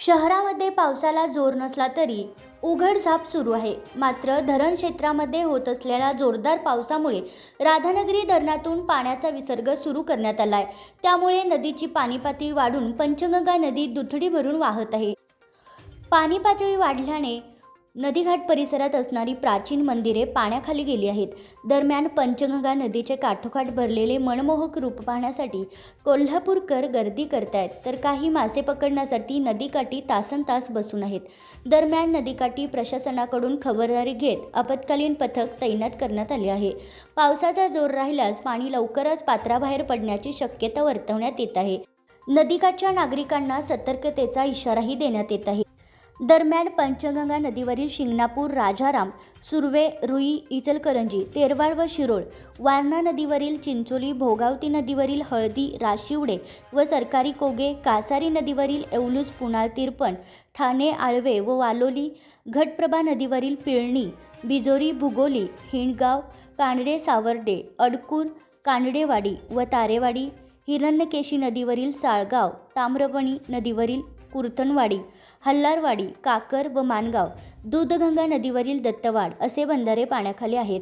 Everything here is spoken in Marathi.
शहरामध्ये पावसाला जोर नसला तरी उघडझाप सुरू आहे. मात्र धरण क्षेत्रामध्ये होत असलेल्या जोरदार पावसामुळे राधानगरी धरणातून पाण्याचा विसर्ग सुरू करण्यात आला आहे त्यामुळे नदीची पाणी पातळी वाढून पंचगंगा नदी दुथडी भरून वाहत आहे. पाणी पातळी वाढल्याने नदीघाट परिसरात असणारी प्राचीन मंदिरे पाण्याखाली गेली आहेत. दरम्यान पंचगंगा नदीचे काठोकाठ भरलेले मनमोहक रूप पाहण्यासाठी कोल्हापूरकर गर्दी करतायत. तर काही मासे पकडण्यासाठी नदीकाठी तासन तास बसून आहेत. दरम्यान नदीकाठी प्रशासनाकडून खबरदारी घेत आपत्कालीन पथक तैनात करण्यात आले आहे. पावसाचा जोर राहिल्यास पाणी लवकरच पात्राबाहेर पडण्याची शक्यता वर्तवण्यात येत आहे. नदीकाठच्या नागरिकांना सतर्कतेचा इशाराही देण्यात येत आहे. दरम्यान पंचगंगा नदीवरील शिंगणापूर राजाराम सुर्वे रुई इचलकरंजी तेरवाड व शिरोळ वारणा नदीवरील चिंचोली भोगावती नदीवरील हळदी राशिवडे व सरकारी कोगे कासारी नदीवरील एवलूज पुणाळ तिरपण ठाणे आळवे व वालोली घटप्रभा नदीवरील पिळणी बिजोरी भुगोली हिणगाव कानडे सावर्डे अडकूर कानडेवाडी व तारेवाडी हिरण्यकेशी नदीवरील साळगाव ताम्रपणी नदीवरील कुरथणवाडी हल्लारवाडी काकर व मानगाव दूधगंगा नदीवरील दत्तवाड असे बंधारे पाण्याखाली आहेत.